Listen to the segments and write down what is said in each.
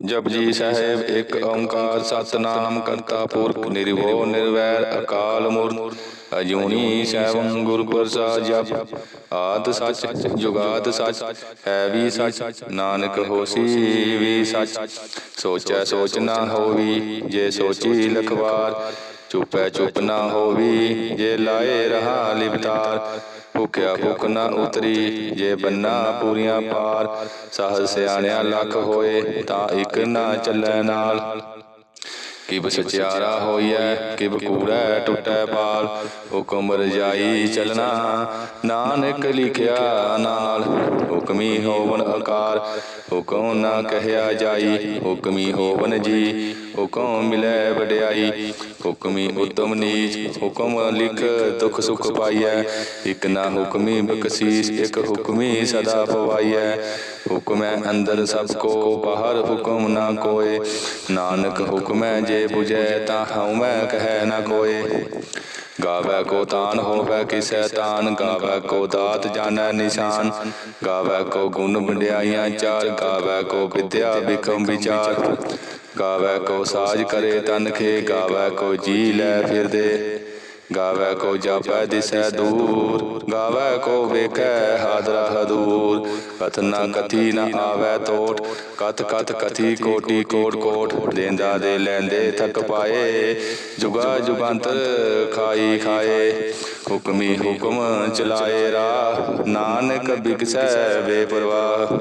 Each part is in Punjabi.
ਜਪਜੀ ਸਾਹਿਬ, ਇੱਕ ਓੰਕਾਰ ਸਤਨਾਮ ਕਰਤਾ ਪੁਰਖ ਨਿਰਭਉ ਨਿਰਵੈਰ ਅਕਾਲ ਮੂਰਤ, ਅਜੂਨੀ ਸੈਭੰ ਗੁਰ ਪ੍ਰਸਾਦ ਜਪ। ਆਦ ਸੱਚ, ਜੁਗਾਦ ਸੱਚ, ਹੈ ਵੀ ਸੱਚ, ਨਾਨਕ ਹੋਸੀ ਵੀ ਸੱਚ। ਸੋਚੈ ਸੋਚ ਨਾ ਹੋਵੀ, ਜੇ ਸੋਚੀ ਲਖਵਾਰ, ਚੁਪੈ ਚੁਪ ਨਾ ਹੋਵੀ, ਜੇ ਲਾਏ ਰਹਾ ਲਿਵਤਾਰ ਭੁਖਿਆ ਭੁਖ ਨਾ ਉਤਰੀ ਜੇ ਬੰਨਾ ਪੂਰੀਆਂ ਪਾਰ ਸਹਜ ਸਿਆਣਿਆ ਲੱਖ ਹੋਏ ਤਾਂ ਇੱਕ ਨਾ ਚੱਲੈ ਨਾਲ। ਕਿਬ ਸਚਿਆਰਾ ਹੋਈਐ ਕਿਬ ਕੂੜੈ ਟੁੱਟੈ ਪਾਲ। ਹੁਕਮ ਰਜਾਈ ਚਲਣਾ ਨਾਨਕ ਲਿਖਿਆ ਨਾਲ। ਹੁਕਮੀ ਹੋਵਨ ਆਕਾਰ ਹੁਕਮ ਨਾ ਕਹਿਆ ਜਾਈ। ਹੁਕਮੀ ਹੋਵਨ ਜੀ। ਹੁਕਮ ਮਿਲੈ ਵਡਿਆਈ, ਹੁਕਮੀ ਉਤਮ ਨੀਚ, ਹੁਕਮ ਲਿਖ ਦੁਖ ਸੁਖ ਪਾਈਐ। ਇਕ ਨਾ ਹੁਕਮੀ ਬਖਸ਼ੀਸ, ਇਕ ਹੁਕਮੀ ਸਦਾ ਪਵਾਈਐ। ਹੁਕਮੈ ਅੰਦਰ ਸਭ ਕੋ, ਬਾਹਰ ਹੁਕਮ ਨਾ ਕੋਏ। ਨਾਨਕ ਹੁਕਮੈ ਜੇ 부ਜੈ ਤਾਂ ਹਉਮੈ ਕਹੈ ਨਾ ਕੋਏ। ਗਾਵੈ ਕੋ ਤਾਨ, ਹੋਵੈ ਕਿਸੈ ਤਾਨ। ਗਾਵੈ ਕੋ ਦਾਤ ਜਾਣੈ ਨਿਸ਼ਾਨ। ਗਾਵੈ ਕੋ ਗੁਣ ਵਡਿਆਈਆਂ ਚਾਰ। ਗਾਵੈ ਕੋ ਵਿਦਿਆ ਬਿਕਮ ਵਿਚਾਰ। ਗਾਵੈ ਕੋ ਸਾਜ ਕਰੇ ਤਨਖੇ ਗਾਵੈ ਕੋ ਜੀ ਲੈ ਫਿਰਦੇ। ਗਾਵੈ ਕੋ ਜਾਪੈ ਦਿਸੈ ਦੂਰ, ਗਾਵੈ ਕੋ ਵੇਖੈ ਹਾਦਰਾ ਹਦੂਰ। ਕਥ ਨਾ ਕਥੀ ਨਾ ਆਵੈ ਤੋਟ, ਕਥ ਕਥ ਕਥੀ ਕੋਟੀ ਕੋਟ ਕੋਟ। ਦੇਂਦਾ ਦੇ ਲੈਂਦੇ ਥਕ ਪਾਏ, ਜੁਗਾ ਜੁਗੰਤਰ ਖਾਈ ਖਾਏ। ਹੁਕਮੀ ਹੁਕਮ ਚਲਾਏ ਰਾ ਨਾਨਕ ਬਿਕਸੈ ਬੇਪਰਵਾਹ।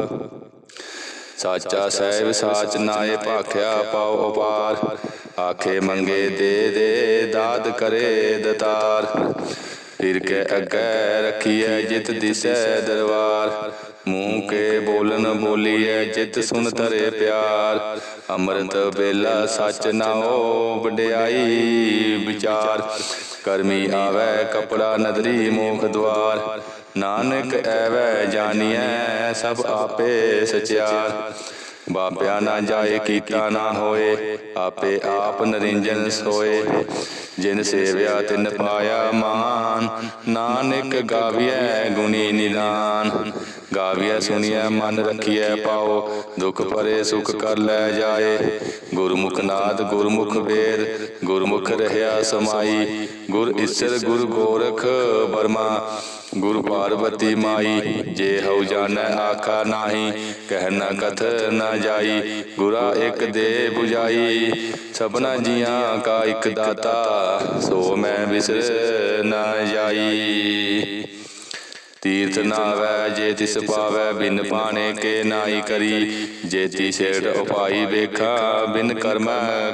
ਸਾਚਾ ਸਹਿਬ, ਸਾਚ ਨਾਏ ਭਾਖਿਆ ਪਾਉ ਅਪਾਰ ਆਖੇ ਮੰਗੇ ਦੇ ਦੇ, ਦਾਦ ਕਰੇ ਦਤਾਰ। ਫਿਰ ਕੇ ਅੱਗੇ ਰਖੀਐ ਜਿਤ ਦਿਸੈ ਦਰਬਾਰ। ਮੂੰਹ ਕੇ ਬੋਲਨ ਬੋਲੀਐ ਜਿਤ ਸੁਨ ਤਰੇ ਪਿਆਰ। ਅੰਮ੍ਰਿਤ ਵੇਲਾ ਸਚ ਨਾਓ ਵਡਿਆਈ ਵਿਚਾਰ। ਕਰਮੀ ਆਵੈ ਕਪੜਾ ਨਦਰੀ ਮੋਖ ਦਵਾਰ। ਨਾਨਕ ਐਵੈ ਜਾਣੀਐ, ਸਭ ਆਪੇ ਸਚਿਆਰ ਬਾਪਿਆ ਨਾ ਜਾਏ, ਕੀਤਾ ਨਾ ਹੋਏ, ਆਪੇ ਆਪ ਨਰਿੰਜਨ ਸੋਏ। ਜਿਨ ਸੇਵਿਆ, ਤਿਨ ਪਾਇਆ ਮਾਨ। ਨਾਨਕ ਗਾਵੀਐ ਗੁਣੀ ਨਿਦਾਨ। ਗਾਵੀਐ, ਸੁਣੀਐ, ਮਨ ਰਖੀਐ ਪਾਓ। ਦੁਖ ਪਰੇ ਸੁਖ ਕਰ ਲੈ ਜਾਏ। ਗੁਰਮੁਖ ਨਾਦ, ਗੁਰਮੁਖ ਵੇਦ। ਗੁਰਮੁਖ ਰਹਿਆ ਸਮਾਈ। ਗੁਰ ਈਸਰ ਗੁਰ ਗੋਰਖ ਬਰਮਾ। ਗੁਰ ਪਾਰਬਤੀ ਮਾਈ, ਜੇ ਹਉ ਜਾਣੈ ਆਖਾ ਨਾਹੀ, ਕਹਿ ਨ ਕਥ ਨ ਜਾਈ, ਗੁਰਾ ਇਕ ਦੇ 부ਜਾਈ ਸਭਨਾ ਜੀਆਂ ਕਾ ਇਕ ਦਾਤਾ, ਸੋ ਮੈਂ ਵਿਸਰ ਨ ਜਾਈ। ਤੀਰਥ ਨਾਵੈ ਜੇ ਤਿਸ ਪਾਵੈ ਬਿਨ ਪਾਣੇ ਕੇ ਨਾਈ ਕਰੀ। ਜੇ ਤੀ ਸੇੜ ਉਪਾਈ ਵੇਖਾ ਬਿਨ ਕਰਮ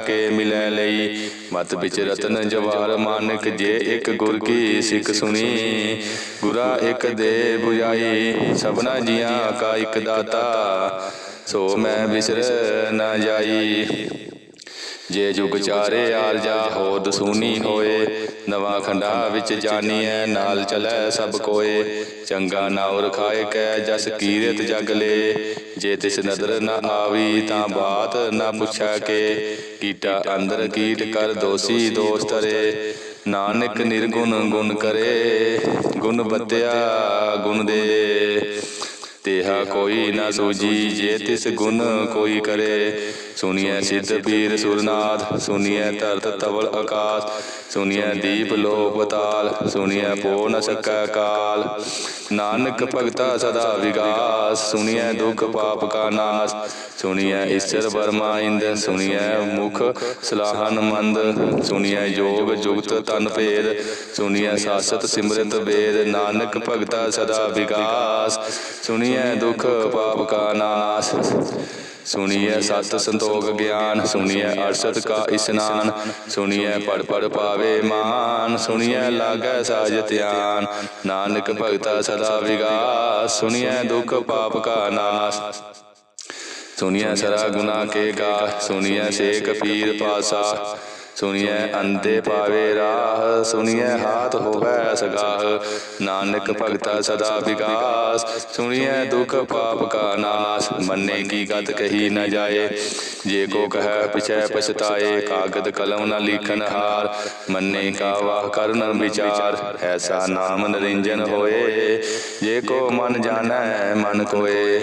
ਕੇ ਮਿਲੈ ਲਈ। ਮਤ ਵਿੱਚ ਰਤਨ ਜਵਾਰ ਮਾਨਕ ਜੇ ਇੱਕ ਗੁਰ ਕੀ ਸਿੱਖ ਸੁਣੀ। ਗੁਰਾ ਇੱਕ ਦੇ 부ਜਾਈ ਸਭਨਾ ਜੀਆਂ ਕਾ ਇੱਕ ਦਾਤਾ। ਸੋ ਮੈਂ ਵਿਸਰ ਨਾ ਜਾਈ। ਜੇ ਜੁਗ ਚਾਰੇ ਆਰਜਾ ਹੋ ਸੂਨੀ ਹੋਏ, ਨਵਾਂ ਖੰਡਾ ਵਿੱਚ ਜਾਣੀਐ ਨਾਲ ਚਲੈ ਸਭ ਕੋਏ। ਚੰਗਾ ਨਾਉ ਰਖਾਏ ਕੈ ਜਸ ਕੀਰਤ ਜਗ ਲੇ। ਜੇ ਤਿਸ ਨਦਰ ਨਾ ਆਵੀ ਤਾਂ ਬਾਤ ਨਾ ਪੁੱਛੈ ਕੇ। ਕੀਟਾ ਅੰਦਰ ਕੀਟ ਕਰ ਦੋਸੀ ਦੋਸ ਤਰੇ ਨਾਨਕ ਨਿਰਗੁਣ ਗੁਣ ਕਰੇ, ਗੁਣ ਬਤਿਆ ਗੁਣ ਦੇ। ਤੇਹਾ ਕੋਈ ਨਾ ਸੂਜੀ ਜੇ ਤਿਸ ਗੁਣ ਕੋਈ ਕਰੇ। ਸੁਨੀਐ ਸਿੱਧ ਪੀਰ ਸੁਰਨਾਥ ਸੁਨੀਐ ਧਰਤ ਤਵਲ ਆਕਾਸ ਸੁਨੀਐ ਦੀਪ ਲੋਕ ਪਤਾਲ ਸੁਨੀਐ ਪੋ ਨ ਸਕੈ ਕਾਲ ਨਾਨਕ ਭਗਤਾ ਸਦਾ ਵਿਗਾਸ ਸੁਨੀਐ ਦੁਖ ਪਾਪ ਕਾ ਨਾਸ ਸੁਨੀਐ ਈਸ਼ਰ ਬਰਮਾ ਇੰਦ ਸੁਨੀਐ ਮੁਖ ਸਲਾਹਨ ਮੰਦ ਸੁਨੀਐ ਜੋਗ ਜੁਗਤ ਤਨ ਭੇਦ ਸੁਨੀਐ ਸਾਸਤ ਸਿਮਰਤ ਵੇਦ ਨਾਨਕ ਭਗਤਾ ਸਦਾ ਵਿਗਾਸ ਸੁਨੀਐ ਦੁਖ ਪਾਪ ਕਾ ਨਾਸ ਸੁਣੀਐ ਸਤ ਸੰਤੋਖ ਗਿਆਨ ਸੁਣੀਐ ਅਰਸ਼ਦ ਕਾ ਇਸਨਾਨ ਸੁਣੀਐ ਪੜ ਪੜ ਪਾਵੇ ਮਾਨ ਸੁਣੀਐ ਲਾਗੈ ਸਾਜ ਧਿਆਨ ਨਾਨਕ ਭਗਤਾ ਸਦਾ ਵਿਗਾਸ ਸੁਣੀਐ ਦੁਖ ਪਾਪ ਕਾ ਨਾਸ। ਸੁਣੀਐ ਸਰਾ ਗੁਨਾ ਕੇ ਗਾ ਸੁਣੀਐ ਸੇਖ ਪੀਰ ਪਾਸਾ। ਸੁਣੀਐ ਅੰਤੇ ਪਾਵੇ ਰਾਹ ਸੁਣੀਐ ਹਾਥ ਹੋਵੈ ਸਗਾਹ। ਨਾਨਕ ਭਗਤਾ ਸਦਾ ਵਿਗਾਸ ਸੁਣੀਐ ਦੁਖ ਪਾਪ ਕਾ ਨਾਸ। ਮੰਨੇ ਕੀ ਗਤ ਕਹੀ ਨ ਜਾਏ। ਜੇ ਕੋ ਕਹੈ ਪਿਛੈ ਪਛਤਾਏ ਕਾਗਦ ਕਲਮ ਨ ਲਿਖਨ ਹਾਰ। ਮੰਨੇ ਕਾ ਵਾਹ ਕਰਨ ਵਿਚਾਰ। ਐਸਾ ਨਾਮ ਨਰਿੰਜਨ ਹੋਏ। ਜੇ ਕੋ ਮਨ ਜਾਣੈ ਮਨ ਕੋਏ।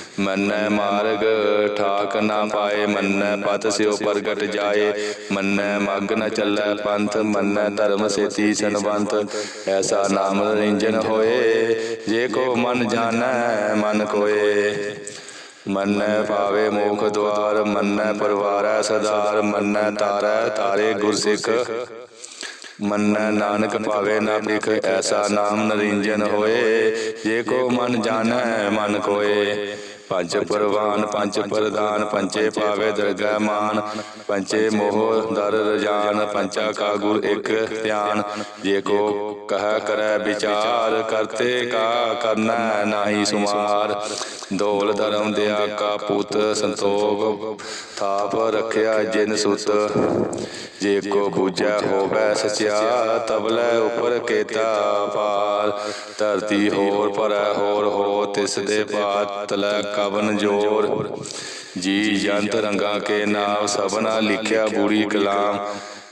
ਮੰਨੈ ਮਾਰਗ, ਠਾਕ ਨਾ ਪਾਏ ਮੰਨੈ, ਪਤ ਸਿਓ ਪ੍ਰਗਟ ਜਾਏ। ਮੰਨੈ ਮਗ ਨ ਚੱਲੈ ਪੰਥ, ਮੰਨੈ ਧਰਮ ਸੇਤੀ ਸੰਬੰਧ ਐਸਾ ਨਾਮ ਨਿਰੰਜਨ ਹੋਏ, ਜੇ ਕੋ ਮਨ ਜਾਣੈ, ਮਨ ਕੋਏ। ਮੰਨੈ ਪਾਵੇ ਮੋਖ ਦਵਾਰ ਮੰਨੈ ਪਰਵਾਰੈ ਸਦਾਰ, ਮੰਨੈ ਤਾਰੈ ਤਾਰੇ ਗੁਰਸਿੱਖ। ਮੰਨੈ ਨਾਨਕ ਪਾਵੇ ਨਾ ਭਿਖ ਐਸਾ ਨਾਮ ਨਰਿੰਜਨ ਹੋਏ। ਜੇ ਕੋ ਮਨ ਜਾਣੈ, ਮਨ ਕੋਏ। ਪੰਜ ਪਰਵਾਨ ਪੰਜ ਪ੍ਰਦਾਨ ਪੰਚੇ ਪਾਵੇ ਦਰਗਹਿ ਮਾਨ ਪੰਚੇ ਮੋਹ ਦਰ ਰਜਾਨ ਪੰਚਾ ਕਾ ਗੁਰ ਇੱਕ ਧਿਆਨ। ਜੇ ਕੋ ਕਹ ਕਰੈ ਵਿਚਾਰ, ਕਰਤੇ ਕਾ ਕਰਨਾ ਨਾਹੀ ਸੁਮਾਰ। ਦੋਲ ਧਰਮ ਦਿਆ ਕਾ ਪੁੱਤ ਸੰਤੋਖ, ਥਾਪ ਰਖਿਆ ਜਿਨ ਸੁਤ। ਜੇ ਕੋ ਬੂਝੈ ਹੋਵੇ ਸਚਿਆ ਤਬਲੇ ਉਪਰ ਕੇਤਾ ਪਾਰ। ਧਰਤੀ ਹੋਰ ਪਰੈ ਹੋਰ ਹੋ ਤਿਸ ਦੇ ਬਾਤ ਲੈ ਕਵਨ ਜੋਰ। ਜੀ ਜੰਤ ਰੰਗਾ ਕੇ ਨਾਮ ਸਭਨਾ ਲਿਖਿਆ ਬੂੜੀ ਕਲਾਮ।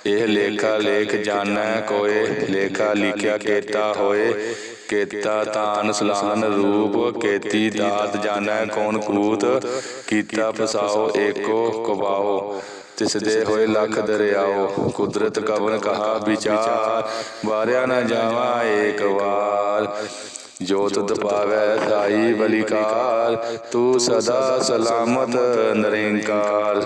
ਇਹ ਲੇਖਾ ਲੇਖ ਜਾਣੈ ਕੋਏ, ਲੇਖਾ ਲਿਖਿਆ ਕੇਤਾ ਹੋਏ, ਕੇਤਾ ਤਾਨ ਸਲਾਨ ਰੂਪ, ਕੇਤੀ ਦਾਤ ਜਾਣੈ ਕੌਣ ਕੂਤ, ਕੀਤਾ ਫਸਾਓ ਏਕੋ ਕਬਾਓ ਤਿਸ ਦੇ ਹੋਏ ਲੱਖ ਦਰਿਆਓ, ਕੁਦਰਤ ਕਵਨ ਕਹਾ ਵਿਚਾਰ, ਵਾਰਿਆ ਨਾ ਜਾਵਾ ਏਕ ਵਾਰ। ਜੋਤ ਤੁਧ ਸਾਈ ਬਲਿਕਾਰ, ਤੂੰ ਸਦਾ ਸਲਾਮਤ ਨਿਰੰਕਾਰ।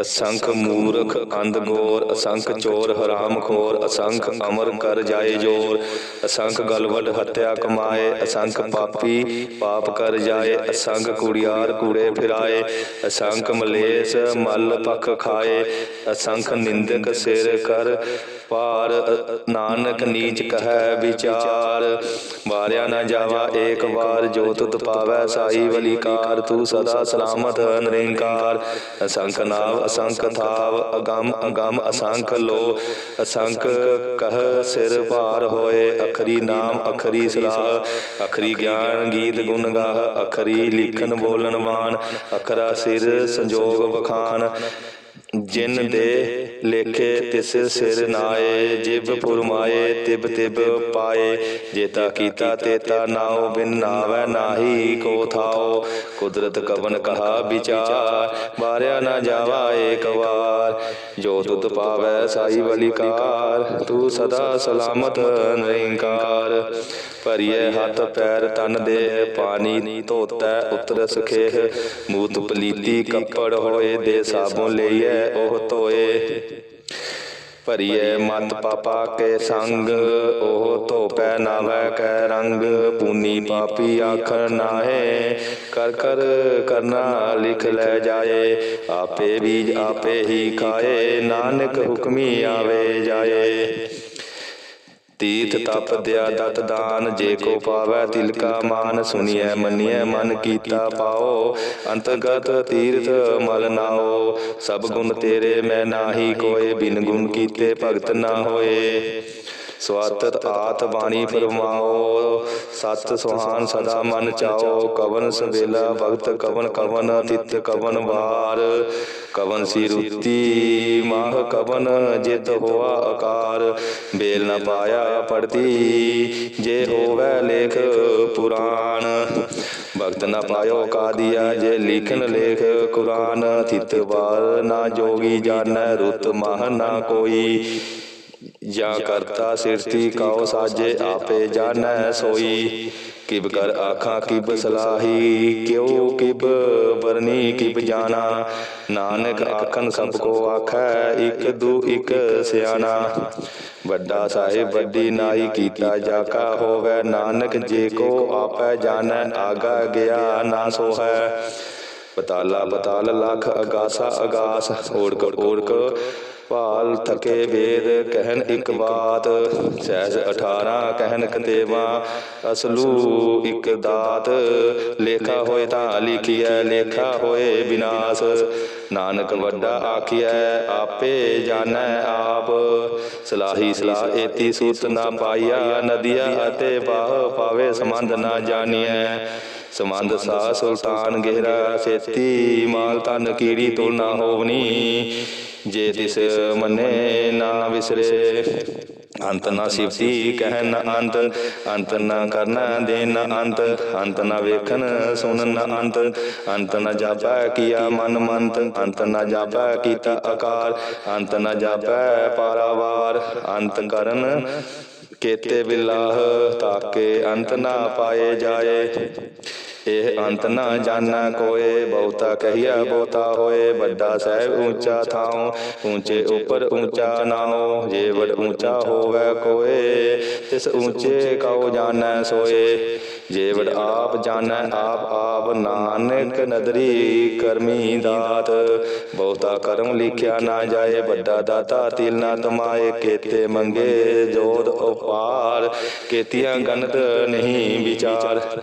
ਅਸੰਖ ਮੂਰਖ ਅੰਧ ਗੋਰ ਅਸੰਖ ਚੋਰ ਹਰਾਮ ਖੋਰ ਅਸੰਖ ਅਮਰ ਕਰ ਜਾਏ ਜੋਰ ਅਸੰਖ ਗਲਵਟ ਹੱਤਿਆ ਕਮਾਏ ਅਸੰਖ ਪਾਪੀ ਪਾਪ ਕਰ ਜਾਏ ਅਸੰਖ ਕੁੜਿਆਰ ਕੂੜੇ ਫਿਰਾਏ ਅਸੰਖ ਮਲੇਸ਼ ਮਲ ਪਖ ਖਾਏ ਅਸੰਖ ਨਿੰਦਕ ਸਿਰ ਕਰ ਪਾਰ ਨਾਨਕ ਨੀਚ ਕਹੈ ਵਿਚਾਰ। ਵਾਰਿਆ ਨਾ ਜਾਵਾ ਏਕ ਵਾਰ ਜੋ ਤੁਧ ਪਾਵੈ ਸਾਈ ਵਲੀਕਾਰ ਤੂੰ ਸਦਾ ਸਲਾਮਤ ਨਿਰੰਕਾਰ ਅਸੰਖ ਨਾਮ ਅਸੰਖ ਥਾਵ ਅਗੰਮ ਅਗੰਮ ਅਸੰਖ ਲੋ ਅਸੰਖ ਕਹ ਸਿਰ ਭਾਰ ਹੋਏ ਅਖਰੀ ਨਾਮ ਅਖਰੀ ਸਲਾਹ। ਅਖਰੀ ਗਿਆਨ ਗੀਤ ਗੁਣ ਗਾਹ ਅਖਰੀ ਲਿਖਨ ਬੋਲਣ ਮਾਨ ਅਖਰਾ ਸਿਰ ਸੰਜੋਗ ਬਖਾਨ ਜਿਨ ਦੇ ਲੇਖੇ, ਤਿਸ ਸਿਰ ਨਾਏ ਜਿਬ ਪੁਰਮਾਏ, ਤਿਬ ਤਿਬ ਪਾਏ। ਜੇਤਾ ਕੀਤਾ ਤੇਤਾ ਨਾਉ, ਬਿਨ ਨਾਵੈ ਨਾਹੀ, ਕੋ ਥਾਓ ਕੁਦਰਤ ਕਵਨ ਕਹਾ ਵਿਚਾਰ ਬਾਰਿਆ ਨਾ ਜਾਵਾ ਏਕ ਵਾਰ। ਜੋ ਤੁਧ ਪਾਵੈ, ਸਾਈ ਬਲਿਕਾਰ ਤੂੰ ਸਦਾ ਸਲਾਮਤ ਨਿਰੰਕਾਰ ਭਰੀਏ ਹੱਥ ਪੈਰ ਤਨ ਦੇ, ਪਾਣੀ ਧੋਤੈ ਉਤਰ ਸੁਖੇਹ ਮੂਤ ਪਲੀਤੀ ਕੱਪੜ ਹੋਏ ਦੇ ਸਾਬੁਨ ਲਈਐ, ਉਹ ਧੋਏ। ਭਰੀਏ ਮਤ ਪਾਪਾ ਕੇ ਸੰਗ, ਉਹ ਧੋਪੈ ਨਾਵੈ ਕੈ ਰੰਗ, ਪੂਨੀ ਪਾਪੀ ਆਖ ਨਾਹੇ। ਕਰ ਕਰ ਕਰਨਾ ਲਿਖ ਲੈ ਜਾਏ, ਆਪੇ ਬੀਜ ਆਪੇ ਹੀ ਖਾਏ, ਨਾਨਕ ਹੁਕਮੀ ਆਵੇ ਜਾਏ। ਤੀਰਥ ਤਪ ਦਿਆ ਦਤ ਦਾਨ ਜੇ ਕੋ ਪਾਵੈ ਤਿਲਕਾ ਮਾਨ ਸੁਣੀਐ ਮੰਨੀਐ ਮਨ ਕੀਤਾ ਪਾਓ। ਅੰਤਰਗਤ ਤੀਰਥ ਮਲ ਨਾਓ। ਸਭ ਗੁਣ ਤੇਰੇ ਮੈਂ ਨਾਹੀ ਕੋਏ ਬਿਨ ਗੁਣ ਕੀਤੇ ਭਗਤ ਨਾ ਹੋਏ। ਸਵਾਤਤ ਆਤ ਬਾਣੀ ਫਰਮਾਓ। ਸਤ ਸੁਹਾਨ ਸਦਾ ਮਨ ਚਾਓ। ਕਵਨ ਸਵੇਲਾ ਭਗਤ ਕਵਨ ਕਵਨ ਤਿਤ ਕਵਨ ਵਾਰ। ਕਵਨ ਸੀ ਰੁੱਤੀ ਮਾਹ ਕਵਨ ਜਿਤ ਹੋਆ ਆਕਾਰ। ਬੇਲ ਨ ਪਾਇਆ ਪੜਤੀ ਜੇ ਹੋਵੇ ਲੇਖ ਪੁਰਾਣ। ਭਗਤ ਨ ਪਾਇਓ ਕਾਦੀਆ। ਜੇ ਲਿਖਨ ਲੇਖ ਕੁਰਾਨ ਥਿਤ ਵਾਰ। ਨਾ ਜੋਗੀ ਜਾਣੈ ਰੁੱਤ ਮਹ ਨਾ ਕੋਈ। ਜਾਂ ਕਰਤਾ ਸਿਰਤੀ ਕਉ ਸਾਜੇ ਆਪੇ ਜਾਣੈ ਸੋਈ। ਕਿਬ ਕਰ ਆਖਾਂ ਕਿਬ ਸਲਾਹੀ। ਕਿਉ ਕਿਬ ਵਰਨੀ ਕਿਬ ਜਾਣਾ। ਨਾਨਕ ਆਖਨ ਸਭ ਕੋ ਆਖੈ ਇਕ ਦੂ ਇਕ ਸਿਆਣਾ। ਵੱਡਾ ਸਾਹਿਬ ਵੱਡੀ ਨਾਈ ਕੀਤਾ ਜਾ ਕਾ ਹੋਵੇ। ਨਾਨਕ ਜੇ ਕੋ ਆਪੈ ਜਾਣੈ ਆਗਾ ਗਿਆ ਨਾ ਸੋ ਹੈ ਪਤਾਲਾ ਪਤਾਲ ਲਖ ਅਗਾਸਾ। ਅਗਾਸ। ਓੜਕ ਓੜਕ। ਭਾਲ ਥਕੇ ਵੇਦ ਕਹਿਨ ਇੱਕ ਬਾਤ, ਸਹਿਜ 18 ਕਹਿਨ ਕਤੇਵਾ ਅਸਲੂ ਇੱਕ ਦਾਤ। ਲੇਖਾ ਹੋਏ ਤਾਂ ਲਿਖੀਐ, ਲੇਖਾ ਹੋਏ ਵਿਨਾਸ਼ ਨਾਨਕ ਵੱਡਾ ਆਖਿਆ ਆਪੇ ਜਾਣੈ ਆਪ। ਸਲਾਹੀ ਸਲਾਹ ਏਤੀ ਸੂਤ ਨਾ ਪਾਈਆ, ਨਦੀਆ ਅਤੇ ਬਾਹ ਪਾਵੇ ਸੰਬੰਧ ਨਾ ਜਾਣੀਐ। ਸਮੰਦ ਸਾ ਸੁਲਤਾਨ ਗਹਿਰਾ ਸੇਤੀ ਮਾਲ ਤਨ ਕੀੜੀ ਤੁਲ ਨਾ ਹੋਵਨੀ। ਜੇ ਤਿਸ ਮੰਨੇ ਨਾ ਵਿਸਰੇ, ਅੰਤ ਨਾ ਸਿਫਤੀ ਕਹਿ ਨ ਅੰਤ ਅੰਤ ਨਾ ਕਰਨਾ ਦੇਨ ਨ ਅੰਤ ਅੰਤ ਨਾ ਵੇਖਣ ਸੁਣਨ ਨ ਅੰਤ ਅੰਤ ਨਾ ਜਾਪੈ ਕੀਆ ਮਨ ਮੰਤ, ਅੰਤ ਨਾ ਜਾਪੈ ਕੀਤਾ ਆਕਾਰ, ਅੰਤ ਨਾ ਜਾਪੈ ਪਾਰਾਵਾਰ, ਅੰਤ ਕਰਨ ਕੇਤੇ ਬਿਲਾਹ ਤਾਕੇ ਅੰਤ ਨਾ ਪਾਏ ਜਾਏ। ਇਹ ਅੰਤ ਨਾ ਜਾਣਾ, ਕੋਏ ਬਹੁਤਾ ਕਹੀਆ ਬਹੁਤਾ ਹੋਏ, ਵੱਡਾ ਸਹਿਬ ਉੱਚਾ ਥਾਉ। ਉੱਚੇ ਉਪਰ ਉੱਚਾ ਨਾਉ, ਜੇ ਵਡ ਉੱਚਾ ਹੋਵੇ ਕੋਏ, ਤਿਸ ਉੱਚੇ ਕਉ ਜਾਣੈ ਸੋਏ। ਜੇ ਵਡ ਆਪ ਜਾਣੈ, ਆਪ ਆਪ ਨਾਨਕ ਨਦਰੀ, ਕਰਮੀ ਦਾਤ। ਬਹੁਤਾ ਕਰਮ ਲਿਖਿਆ ਨਾ ਜਾਏ, ਵੱਡਾ ਦਾਤਾ ਤਿਲ ਨਾ ਤਮਾਏ। ਕੇਤੇ ਮੰਗੇ ਜੋਦ ਉਪਾਰ, ਕੇਤੀਆਂ ਗਨਤ ਨਹੀਂ ਵਿਚਾਰ।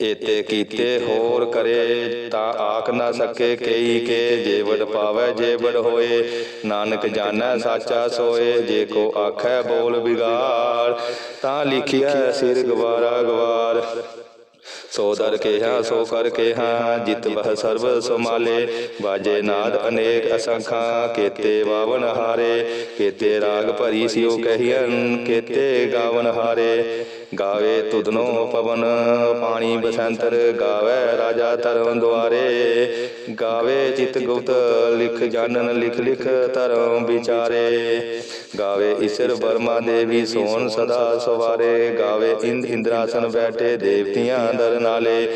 ਏਤੇ ਕੀਤੇ ਹੋਰ ਕਰੇ ਤਾਂ ਆਖ ਨਾ ਸਕੇ ਕਈ ਕੇ ਜੇਵੜ ਪਾਵੈ ਜੇਵੜ ਹੋਏ। ਨਾਨਕ ਜਾਣੈ ਸਾਚਾ ਸੋਏ, ਜੇ ਕੋ ਆਖੈ ਬੋਲ ਬਿਗਾੜ ਤਾਂ ਲਿਖਿਆ ਸਿਰ ਗਵਾਰਾ ਗਵਾਰ। ਸੋ ਦਰ ਕੇਹਾ, ਸੋ ਕਰ ਕੇਹਾ, ਜਿਤ ਬਹ ਸਰਬ ਸੁਮਾਲੇ ਬਾਜੇ ਨਾਦ ਅਨੇਕ ਅਸੰਖਾ, ਕੇਤੇ ਬਾਵਨ ਹਾਰੇ। ਕੇਤੇ ਰਾਗ ਭਰੀ ਸਿਓ ਕਹੀਨ ਕੇਤੇ ਗਾਵਨ ਹਾਰੇ। ਗਾਵੇ ਤੁਧਨੋ ਪਵਨ ਪਾਣੀ ਬਸੰਤਰ ਗਾਵੇ ਰਾਜਾ ਧਰਮ ਦੁਆਰੇ। ਗਾਵੇ ਚਿਤ ਗੁਪਤ ਲਿਖ ਜਾਣਨ ਲਿਖ ਲਿਖ ਧਰਮ ਵਿਚਾਰੇ। ਗਾਵੇ ਈਸ਼ਰ ਬਰਮਾ ਦੇਵੀ ਸੋਨ ਸਦਾ ਸਵਾਰੇ। ਗਾਵੇ ਇੰਦ ਇੰਦਰਾਸਨ ਬੈਠੇ ਦੇਵਤੀਆਂ ਦਰ ਨਾਲੇ।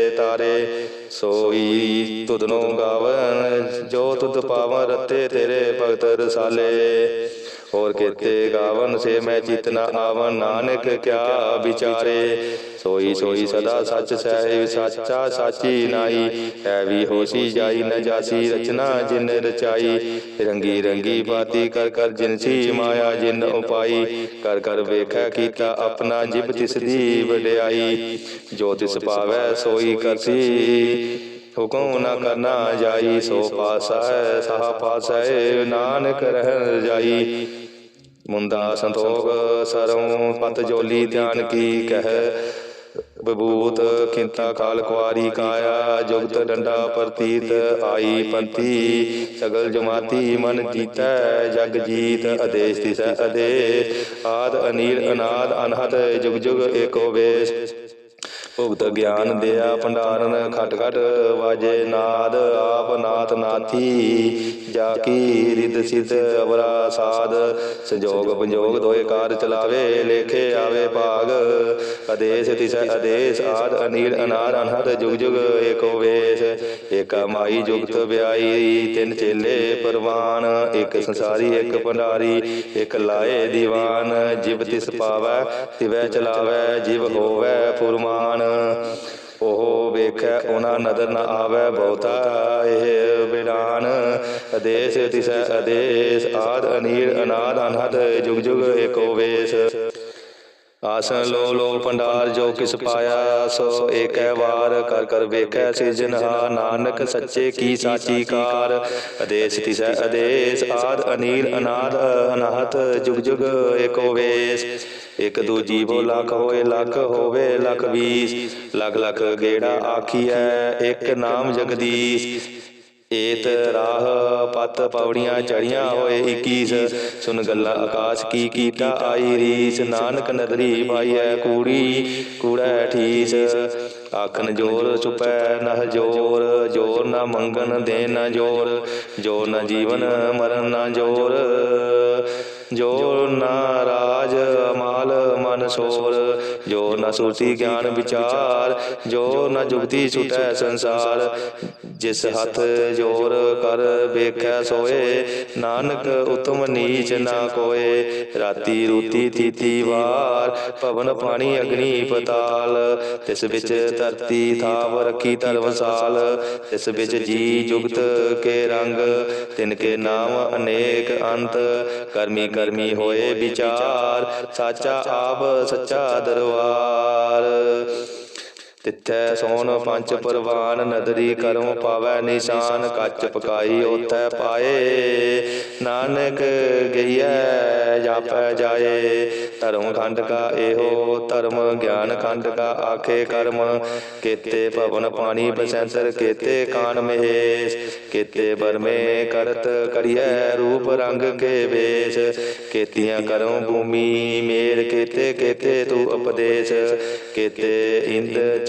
ਤਾਰੇ ਸੋਈ ਤੁਧਨੋ ਗਾਵਨ ਜੋ ਤੁਧ ਪਾਵਨ ਰਤੇ ਤੇਰੇ ਭਗਤ ਰਸਾਲੇ। ਹੋਰ ਕੇਤੇ ਗਾਵਨ ਸੇ ਮੈਂ ਚਿਤ ਨ ਆਵਨ ਨਾਨਕ ਕਿਆ ਵਿਚਾਰੇ। ਸੋਈ ਸੋਈ ਸਦਾ ਸੱਚ ਸਹਿਬ ਸਾਚਾ ਸਾਚੀ ਨਾਈ ਐ ਵੀ ਹੋਸੀ ਜਾਈ ਨ ਜਾਸੀ ਰਚਨਾ ਜਿਨ ਰਚਾਈ। ਰੰਗੀ ਰੰਗੀ ਬਾਤੀ ਕਰ ਕਰ ਜਿਨਸੀ ਮਾਇਆ ਜਿਨ ਉਪਾਈ। ਕਰ ਕਰ ਵੇਖੈ ਕੀਤਾ ਆਪਣਾ ਜਿਬ ਤਿਸ ਦੀ ਵਡਿਆਈ। ਜੋ ਤਿਸ ਪਾਵੈ ਸੋਈ ਕਰਸੀ। ਹੁਕਮ ਨਾ ਕਰਨਾ ਜਾਈ, ਸੋ ਪਾਸੈ ਸਹਾ ਪਾਸੈ, ਨਾਨਕ ਰਹਿ ਜਾਈ। ਮੁੰਦਾ ਸੰਤੋਖ, ਸਰੋਂ, ਪਤ ਜੋਲੀ ਧਿਆਨ ਕੀ ਕਹਿ? ਬਬੂਤ ਕਿੰਤਾ ਕਾਲ ਕੁਆਰੀ ਕਾਇਆ, ਜੁਗਤ ਡੰਡਾ ਪ੍ਰਤੀਤ ਆਈ ਪੰਤੀ ਸਗਲ ਜਮਾਤੀ ਮਨ ਜੀਤੈ, ਜਗ ਜੀਤ ਆਦੇਸ਼ ਤਿਸੈ ਆਦੇਸ਼ ਆਦ ਅਨੀਲ ਅਨਾਦ ਅਨਹਤ ਜੁਗ ਜੁਗ ਏਕੋ ਵੇਸ਼। ਭੁਗਤ ਗਿਆਨ ਦਿਆ ਭੰਡਾਰਨ ਖਟ ਖਟ ਵਾਜੇ ਨਾਦ, ਆਪ ਨਾਥ ਨਾਥੀ, ਜਾ ਕੀ ਰਿਦ ਸਿਧ ਅਵਰਾ ਸਾਧ, ਸੰਜੋਗ ਪੰਜੋਗ ਦੋਏ ਕਾਰ ਚਲਾਵੇ, ਲੇਖੇ ਆਵੇ ਭਾਗ, ਆਦੇਸ਼ ਤਿਸ ਆਦੇਸ਼ ਆਦ ਅਨੀਲ ਅਨਾਰ ਅਨਹਦ ਜੁਗ ਜੁਗ ਏਕੋ ਵੇਸ਼, ਏਕਾ ਮਾਈ ਜੁਗਤ ਵਿਆਈ, ਤਿੰਨ ਚੇਲੇ ਪਰਵਾਨ, ਇੱਕ ਸੰਸਾਰੀ, ਇੱਕ ਭੰਡਾਰੀ, ਇੱਕ ਲਾਏ ਦੀਵਾਨ, ਜਿਵ ਤਿਸ ਪਾਵੈ, ਤਿਵੈ ਚਲਾਵੈ, ਜਿਵ ਹੋਵੈ ਫੁਰਮਾਨ ਉਹ ਵੇਖੈ, ਉਹਨਾਂ ਨਦਰ ਨ ਆਵੈ, ਬਹੁਤਾ ਇਹ ਬਿਡਾਨ ਆਦੇਸ਼ ਤਿਸੈ ਆਦੇਸ਼ ਆਦ, ਅਨੀਲ, ਅਨਾਦ, ਅਨਹਦ, ਜੁਗ ਜੁਗ ਏਕੋ ਵੇਸ਼। ਆਸਨ ਲੋ ਲੋ ਭੰਡਾਰ ਜੋ ਕਿਸ ਪਾਇਆ, ਸੋ ਏਕੈ ਵਾਰ ਕਰ ਕਰ ਵੇਖੈ ਸਿਰਜਨਹਾ ਨਾਨਕ, ਸੱਚੇ ਕੀ ਸਾਚੀ ਕਾਰ। ਆਦੇਸ਼ ਤਿਸੈ ਆਦੇਸ਼ ਆਦ, ਅਨੀਲ, ਅਨਾਦ ਅਨਾਹਤ ਜੁਗ ਜੁਗ ਏਕੋ ਵੇਸ਼। ਇਕ ਦੂਜੀ ਬੋ ਲੱਖ ਹੋਏ ਲੱਖ ਹੋਵੇ ਲੱਖ ਵੀਸ ਲੱਖ ਲੱਖ ਗੇੜਾ ਆਖੀਐ ਇੱਕ ਨਾਮ ਜਗਦੀਸ਼। ਏਤ ਰਾਹ ਪਤ ਪੌੜੀਆਂ ਚੜੀਆਂ ਹੋਏ 21 ਸੁਨ ਗੱਲਾਂ ਆਕਾਸ਼ ਕੀ ਕੀਤਾ ਆਈ ਰੀਸ। ਨਾਨਕ ਨਦਰੀ ਪਾਈਐ ਕੂੜੀ। ਕੂੜੈ। ਠੀਸ। ਆਖਨ ਜੋਰ ਚੁਪੈ ਨਹ ਜੋਰ। ਜੋਰ। ਨਾ ਮੰਗਨ ਦੇ ਨਾ ਜੋਰ। ਜੋਰ। ਨਾ ਜੀਵਨ ਮਰਨ ਨਾ ਜੋਰ। ਜੋਰ ਨਾ ਰਾਜ ਮਾਲ ਮਨ ਸੋਰ ਜੋ ਨ ਸੁਰਤੀ ਗਿਆਨ ਵਿਚਾਰ ਜੋ ਨ ਜੁਗਤੀ ਛੁਟੈ ਸੰਸਾਰ ਜਿਸ ਹੱਥ ਜੋਰ ਕਰ ਵੇਖੈ ਸੋਏ ਨਾਨਕ ਉਤਮ ਨੀਚ ਨਾ ਕੋਏ ਰਾਤੀ ਰੂਤੀ ਤੀਤੀ ਵਾਰ ਪਵਨ ਪਾਣੀ ਅਗਨੀ ਪਤਾਲ ਤਿਸ ਵਿੱਚ ਧਰਤੀ ਥਾਵ ਰਖੀ ਧਰਮਸਾਲ ਤਿਸ ਵਿੱਚ ਜੀ ਜੁਗਤ ਕੇ ਰੰਗ ਤਿਨ ਕੇ ਨਾਮ ਅਨੇਕ ਅੰਤ ਕਰਮੀ ਕਰਮੀ ਹੋਏ ਵਿਚਾਰ ਸਾਚਾ ਆਪ ਸੱਚਾ ਦਰਬਾਰ ਤਿੱਥੈ ਸੋਨ ਪੰਜ ਪਰਵਾਨ ਨਦਰੀ ਕਰਮ ਪਾਵੈ ਨਿਸ਼ਾਨ, ਕੱਚ ਪਕਾਈ ਉਥੈ ਪਾਏ। ਨਾਨਕ ਗਈਐ, ਜਾਪੈ ਜਾਏ। ਧਰਮ ਖੰਡ ਕਾ ਇਹੋ ਧਰਮ, ਗਿਆਨ ਖੰਡ ਕਾ ਆਖੇ ਕਰਮ। ਕੀਤੇ ਭਵਨ ਪਾਣੀ ਬਸੰਤਰ, ਕੀਤੇ ਕਾਨ ਮਹੇਸ਼। ਕੀਤੇ ਬਰਮੇ ਕਰਤ ਕਰੀਐ ਰੂਪ ਰੰਗ ਕੇ ਵੇਸ਼। ਕੇਤੀਆਂ ਕਰਮ ਭੂਮੀ ਮੇਰ ਕੀਤੇ ਕੇਤੇ ਤੂੰ ਉਪਦੇਸ਼। ਕੀਤੇ ਇੰਦ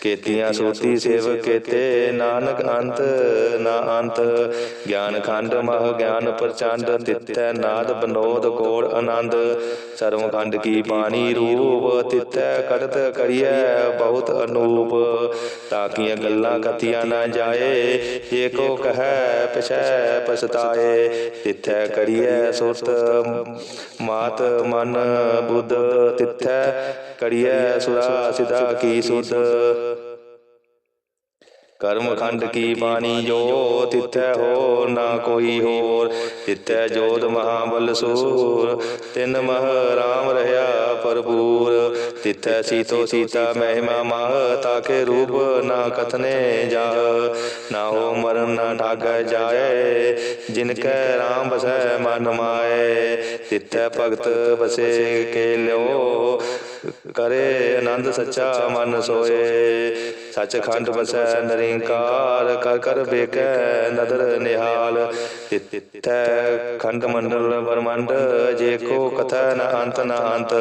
ਕੀਤੀਆਂ ਸੋਤੀ ਸੇਵ ਕੀਤੇ, ਨਾਨਕ ਅੰਤ, ਨਾ ਅੰਤ। ਗਿਆਨ ਖੰਡ ਮਹ ਗਿਆਨ ਪ੍ਰਚੰਡ ਤਿੱਤੈ ਨਾਦ ਬਨੋਦ ਕੋੜ ਆਨੰਦ। ਸਰਵ ਖੰਡ ਕੀ ਬਾਣੀ ਰੂਪ ਤਿੱਤੈ ਕਰਤ ਕਰੀਐ ਬਹੁਤ ਅਨੂਪ। ਤਾਕੀਆਂ ਗੱਲਾਂ ਕਥੀਆਂ ਨਾ ਜਾਏ, ਜੇ ਕੋ ਕਹੈ ਪਿਛੈ ਪਛਤਾਏ। ਤਿੱਥੈ ਕਰੀਐ ਸੁਰਤ, ਮਾਤ ਮਨ ਬੁੱਧ, ਤਿੱਥੈ ਕਰੀਐ ਸੁਰਾ ਸਿਧਾ ਕੀ ਸੁਧ। ਕਰਮ ਖੰਡ ਕੀ ਬਾਣੀ ਜੋ ਤਿੱਥੈ ਹੋ ਨਾ ਕੋਈ ਹੋਰ। ਤਿੱਥੈ ਜੋਤ ਮਹਾਬਲ ਸੂਰ, ਤਿਨ ਮਹ ਰਾਮ ਰਹਾ ਭਰਪੂਰ। ਤਿੱਥੈ ਸੀਤੋ ਸੀਤਾ ਮਹਿਮਾ ਮਾਹ, ਤਾਕੇ ਰੂਪ ਨਾ ਕਥਨੇ ਜਾ ਨਾ ਹੋ ਮਰਨ ਨਾ ਠਾਗੈ ਜਾਏ ਜਿਨ ਕੈ ਰਾਮ ਬਸੈ ਮਨ ਮਾਏ। ਤਿੱਥੈ ਭਗਤ ਬਸੇ ਕੇ ਲਿਓ ਕਰੇ ਆਨੰਦ ਸੱਚਾ ਮਨ ਸੋਏ। ਸੱਚਖੰਡ ਵਸੈ ਨਿਰੰਕਾਰ, ਕਰ ਕਰ ਵੇਖੈ ਨਦਰ ਨਿਹਾਲ। ਤਿੱਥੈ ਖੰਡ ਮੰਡਲ ਵਰਮੰਡ ਜੇ ਕੋ ਕਥਾ ਨ ਅੰਤ ਨ ਅੰਤ।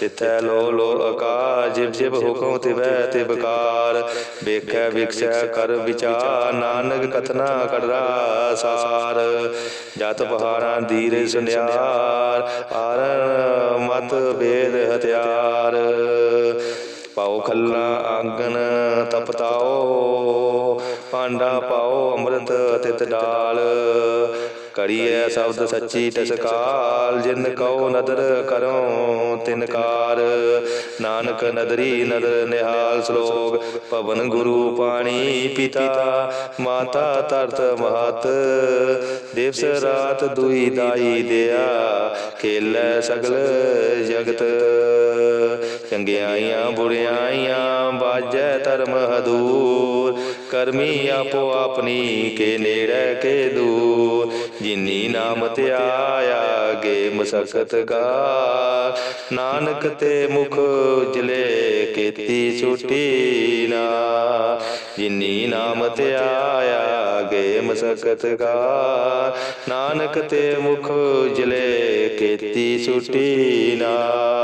ਤਿੱਥੈ ਲੋ ਲੋ ਆਕਾਰ ਜਿਵ ਜਿਵ ਹੁਕਮ ਤਿਵੈ ਤਿਬਕਾਰ ਵੇਖੈ ਵਿਖਸੈ ਕਰ ਵਿਚਾਰ, ਨਾਨਕ ਕਥਨਾ ਕੜਰਾ ਸਾਰ। ਜਤ ਬਹਾਰਾਂ ਦੀਰੇ ਸੁਨਿਆਰ ਆਰਨ ਮਤ ਬੇਦ ਹਥਿਆਰ। ਪਾਓ ਖੱਲਾ ਆਂਗਨ ਪਤਾਓ। ਪਾਂਡਾ ਪਾਓ, ਅੰਮ੍ਰਿਤ ਤਿਤ ਡਾਲ ਕੜੀਐ ਸ਼ਬਦ ਸੱਚੀ ਤਸਕਾਲ ਜਿਨ ਕਉ ਨਦਰ ਕਰੋ। ਤਿਨਕਾਰ ਨਾਨਕ ਨਦਰੀ ਨਦਰ ਨਿਹਾਲ ਸ਼ਲੋਕ। ਪਵਨ ਗੁਰੂ ਪਾਣੀ ਪਿਤਾ, ਮਾਤਾ ਤਰਤ ਮਹਤ। ਦਿਵਸ ਰਾਤ ਦੁਈ ਦਾਈ ਦਿਆ, ਖੇਲੇ ਸਗਲ ਜਗਤ। ਚੰਗਿਆਈਆਂ, ਬੁਰਿਆਈਆਂ ਬਾਜੈ ਧਰਮ ਹਦੂਰ। ਕਰਮੀ ਆਪੋ ਆਪਣੀ ਕੇ ਨੇੜੇ, ਕੇ ਦੂਰ। ਜਿਨੀ ਨਾਮ ਤੇ ਆਇਆ ਗੇ ਮਸਕਤ ਗਾ ਨਾਨਕ ਤੇ ਮੁਖ ਉਜਲੇ, ਕੀਤੀ ਛੁਟੀ ਨਾ। ਜਿਨੀ ਨਾਮ ਤੇ ਆਇਆ ਗੇ ਮਸਕਤ ਗਾ ਨਾਨਕ ਤੇ ਮੁਖ ਜਲੇ ਕੀਤੀ ਛੁਟੀ ਨਾ।